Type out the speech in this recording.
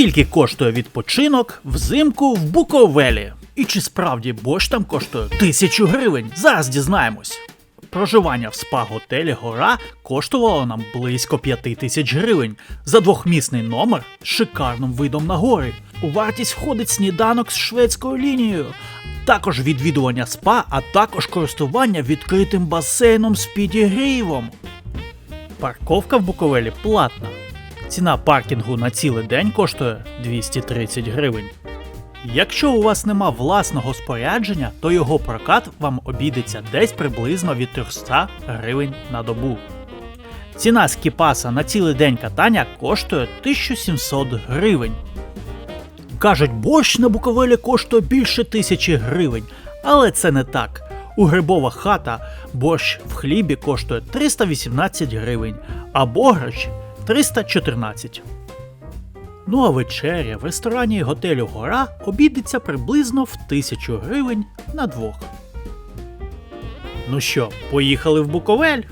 Скільки коштує відпочинок взимку в Буковелі? І чи справді борщ там коштує тисячу гривень? Зараз дізнаємось. Проживання в спа-готелі Гора коштувало нам близько 5 тисяч гривень за двохмісний номер з шикарним видом на гори. У вартість входить сніданок з шведською лінією, також відвідування спа, а також користування відкритим басейном з підігрівом. Парковка в Буковелі платна. Ціна паркінгу на цілий день коштує 230 гривень. Якщо у вас нема власного спорядження, то його прокат вам обійдеться десь приблизно від 300 гривень на добу. Ціна скіпаса на цілий день катання коштує 1700 гривень. Кажуть, борщ на Буковелі коштує більше тисячі гривень, але це не так. У грибова хата борщ в хлібі коштує 318 гривень, а бограч 314. Ну а вечеря в ресторані готелю Гора обійдеться приблизно в 1000 гривень на двох. Ну що, поїхали в Буковель?